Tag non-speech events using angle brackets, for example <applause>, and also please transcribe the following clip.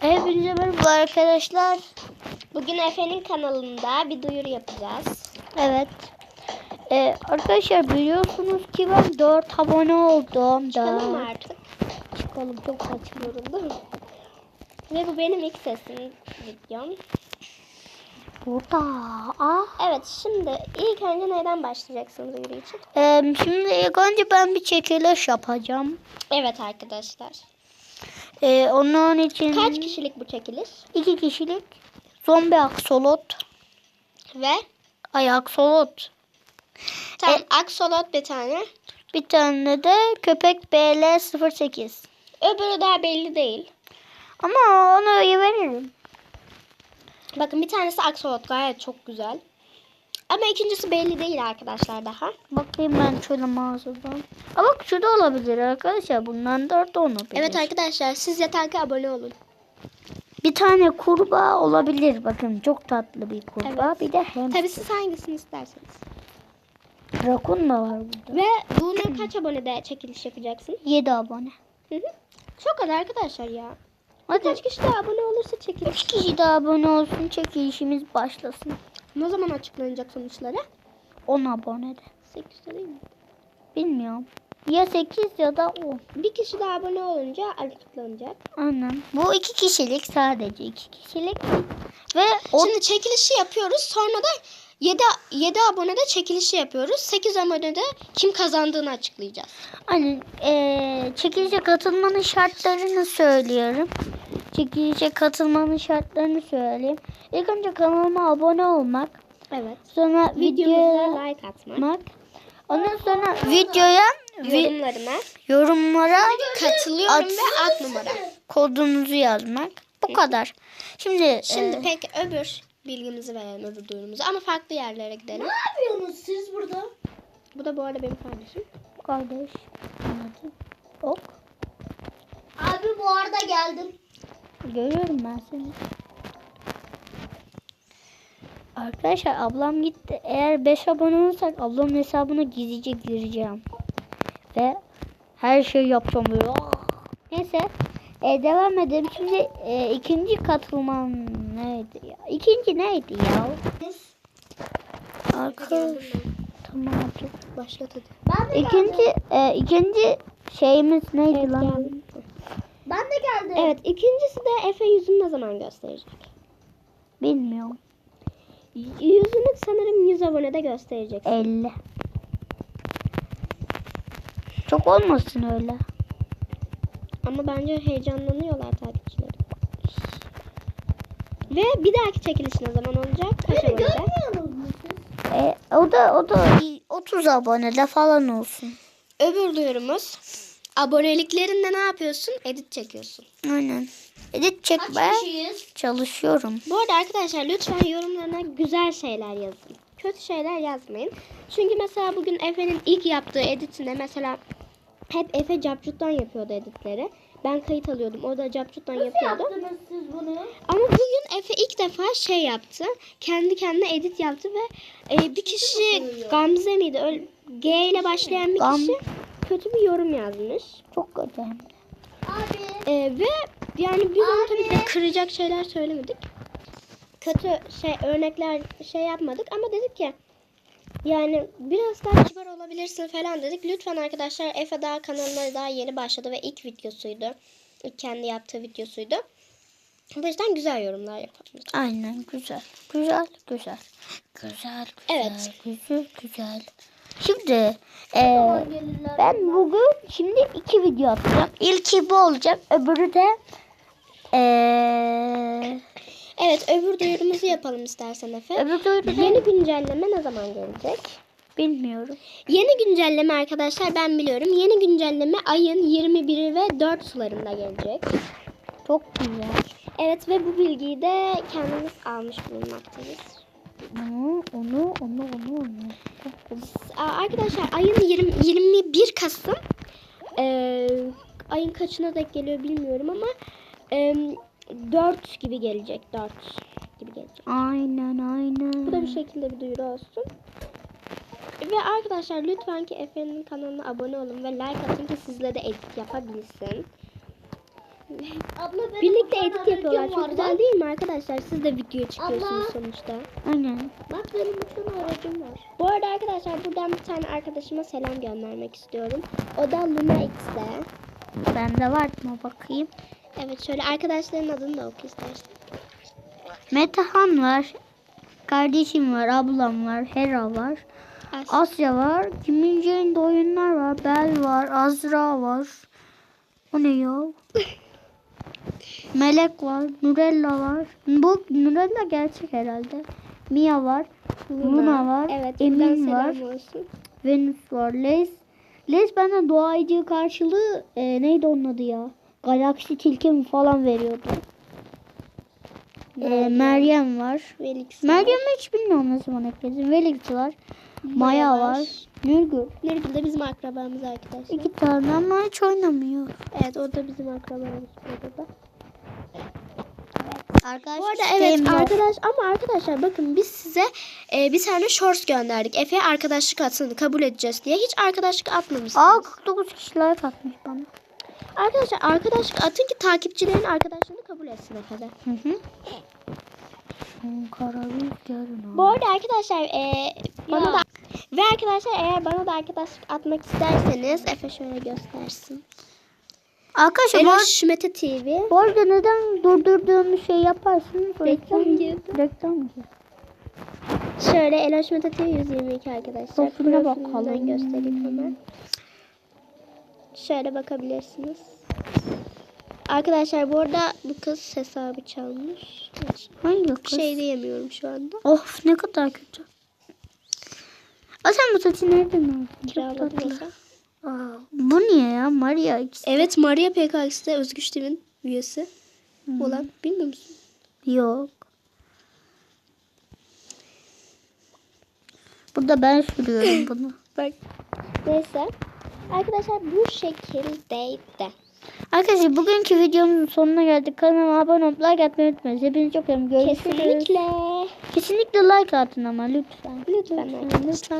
Hepinize merhaba arkadaşlar. Bugün Efe'nin kanalında bir duyuru yapacağız. Evet. Ee, arkadaşlar biliyorsunuz ki ben 4 abone oldum. Çıkalım mı artık? Çıkalım çok saçmıyorum değil mi? Ve bu benim ilk sesim videom. Burada. Ah. Evet şimdi ilk önce neden başlayacaksın duyuru için? Ee, şimdi ilk önce ben bir çekiliş yapacağım. Evet arkadaşlar. Ee, onun için Kaç kişilik bu çekiliş? iki kişilik zombi aksolot. Ve Ay aksolot. tam aksolot bir tane. Bir tane de köpek BL08. Öbürü daha belli değil. Ama onu veririm. Bakın bir tanesi aksolot gayet çok güzel. Ama ikincisi belli değil arkadaşlar daha. Bakayım ben şöyle mağazadan. Ama şu da olabilir arkadaşlar. Bundan dört de olabilir. Evet arkadaşlar siz yeter ki abone olun. Bir tane kurbağa olabilir. Bakın çok tatlı bir kurbağa. Bir de hem Tabii siz hangisini isterseniz. rakun da var burada. Ve bunu kaç abonede çekiliş yapacaksın? 7 abone. Hı hı. Çok az arkadaşlar ya. Hadi Kaç kişi daha abone olursa çekiliş. 3 kişi daha abone olsun. Çekilişimiz başlasın. Ne zaman açıklanacak sonuçları? 10 abonede. 8'de değil mi? Bilmiyorum. Ya 8 ya da 10. Bir kişi daha abone olunca açıklanacak. Aynen. Bu iki kişilik sadece iki kişilik. Ve o Şimdi çekilişi yapıyoruz. Sonra da 7, 7 abonede çekilişi yapıyoruz. 8 abonede kim kazandığını açıklayacağız. Hani eee çekilişe katılmanın şartlarını söylüyorum. Çekilişe katılmanın şartlarını söyleyeyim. İlk önce kanalıma abone olmak. Evet. Sonra videoya like atmak. Ondan sonra videoya vi- Yorumlarına yorumlara katılıyorum At- ve at numara. kodunuzu yazmak. Bu kadar. Şimdi Şimdi eee, peki öbür bilgimizi verelim öbür duyurumuzu. Ama farklı yerlere gidelim. yapıyorsunuz siz burada? Bu da bu arada benim kardeşim. kardeş anladım. Ok. Abi bu arada geldim. Görüyorum ben seni. Arkadaşlar ablam gitti. Eğer 5 abone olursak ablamın hesabına gizlice gireceğim. Ve her şeyi yapacağım böyle. Neyse. E, devam edelim. Şimdi e, ikinci katılman neydi ya? İkinci neydi ya? Arka... Tamam dur. Başlat hadi. İkinci, e, ikinci şeyimiz neydi lan? Ben de geldim. Evet ikincisi de Efe yüzünü ne zaman gösterecek? Bilmiyorum. Yüzünü sanırım 100 abonede gösterecek. 50. Çok olmasın öyle. Ama bence heyecanlanıyorlar takipçileri. Ve bir dahaki çekiliş ne zaman olacak? Kaç Beni abonede? görmüyorsunuz mu siz? E, o da o da 30 abonede falan olsun. Öbür duyurumuz. Aboneliklerinde ne yapıyorsun? Edit çekiyorsun. Aynen. Edit çekmeye çalışıyorum. Bu arada arkadaşlar lütfen yorumlarına güzel şeyler yazın. Kötü şeyler yazmayın. Çünkü mesela bugün Efe'nin ilk yaptığı editinde mesela hep Efe Capcut'tan yapıyordu editleri. Ben kayıt alıyordum. O da Capcut'tan Nasıl yapıyordu. yaptınız siz bunu? Ama bugün Efe ilk defa şey yaptı. Kendi kendine edit yaptı ve e, bir kişi Gamze miydi? Öyle, G ile başlayan bir Gam- kişi kötü bir yorum yazmış. Çok kötü. Abi. E, ve yani biz onu tabii ki kıracak şeyler söylemedik. Kötü şey örnekler şey yapmadık ama dedik ki yani biraz daha kibar olabilirsin falan dedik. Lütfen arkadaşlar Efe daha kanalına daha yeni başladı ve ilk videosuydu. İlk kendi yaptığı videosuydu. Bu yüzden güzel yorumlar yapalım. Aynen güzel. Güzel güzel. Güzel güzel. Evet. Güzel güzel. Şimdi e, gelirler. ben bugün şimdi iki video atacağım. İlki bu olacak. Öbürü de e, Evet öbür duyurumuzu yapalım istersen Efe. öbür duyuru Yeni güncelleme ne zaman gelecek? bilmiyorum. Yeni güncelleme arkadaşlar ben biliyorum. Yeni güncelleme ayın 21'i ve 4 sularında gelecek. Çok güzel. Evet ve bu bilgiyi de kendimiz almış bulunmaktayız. Onu, onu, onu, onu, onu. Arkadaşlar ayın 20, 21 Kasım eee, ayın kaçına denk geliyor bilmiyorum ama eee 4 gibi gelecek. 4 gibi gelecek. Aynen, aynen. Bu da bir şekilde bir duyuru olsun. Ve arkadaşlar lütfen ki Efe'nin kanalına abone olun ve like atın ki sizle de edit yapabilsin. Abla benim Birlikte edit yapıyorlar. Çok var, güzel değil mi arkadaşlar? Siz de video çıkıyorsunuz Abla. sonuçta. Aynen. Bak benim uçan aracım var. Bu arada arkadaşlar buradan bir tane arkadaşıma selam göndermek istiyorum. O da Luna X'de. Bende var mı bakayım. Evet şöyle arkadaşların adını da oku istersen. Metehan var. Kardeşim var, ablam var, Hera var. As- Asya var. Kimin Jane'de oyunlar var. Bel var, Azra var. O ne ya? <laughs> Melek var, Nurella var. Bu Nurella gerçek herhalde. Mia var, Luna, var, Evet Emin var, olsun. Venüs var, Les. Les bana doğayıcı karşılığı e, neydi onun adı ya? Galaksi tilki mi falan veriyordu. E, Meryem. Meryem var. Velix Meryem'i hiç bilmiyorum ne zaman ekledim. Velix var. Maya var. Nurgül. Nurgül de bizim akrabamız arkadaşlar. İki tane ama hiç oynamıyor. Evet o da bizim akrabamız burada da. Arkadaşlar Bu arada evet arkadaş ama arkadaşlar bakın biz size e, bir tane shorts gönderdik. Efe'ye arkadaşlık atsın kabul edeceğiz diye. Hiç arkadaşlık atmamışsınız. Aa 49 kişi like atmış bana. Arkadaşlar arkadaşlık atın ki takipçilerin arkadaşlığını kabul etsin Efe'de. Hı hı. Bu arada arkadaşlar e, bana da ve arkadaşlar eğer bana da arkadaşlık atmak isterseniz Efe şöyle göstersin. Arkadaşlar Eloş Mete TV. bu arada neden durdurduğumuz şey yaparsınız? Reklam girdi. Reklam girdi. Şöyle Eloş Mete TV 122 arkadaşlar. Profilinden bakalım. göstereyim hemen. Şöyle bakabilirsiniz. Arkadaşlar bu arada bu kız hesabı çalmış. Hiç Hangi kız? şey diyemiyorum şu anda. Of ne kadar kötü. Aa sen bu saçı nereden aldın? Kiraladım bu niye ya? Maria X. Evet Maria PKX'de Özgüç TV'nin üyesi olan bilmiyor musun? Yok. Burada ben sürüyorum bunu. <laughs> Bak. Neyse. Arkadaşlar bu şekildeydi. Arkadaşlar bugünkü videomuzun sonuna geldik. Kanalıma abone olup like atmayı unutmayın. Hepinizi çok seviyorum. Görüşürüz. Kesinlikle. Kesinlikle like atın ama lütfen. Lütfen arkadaşlar.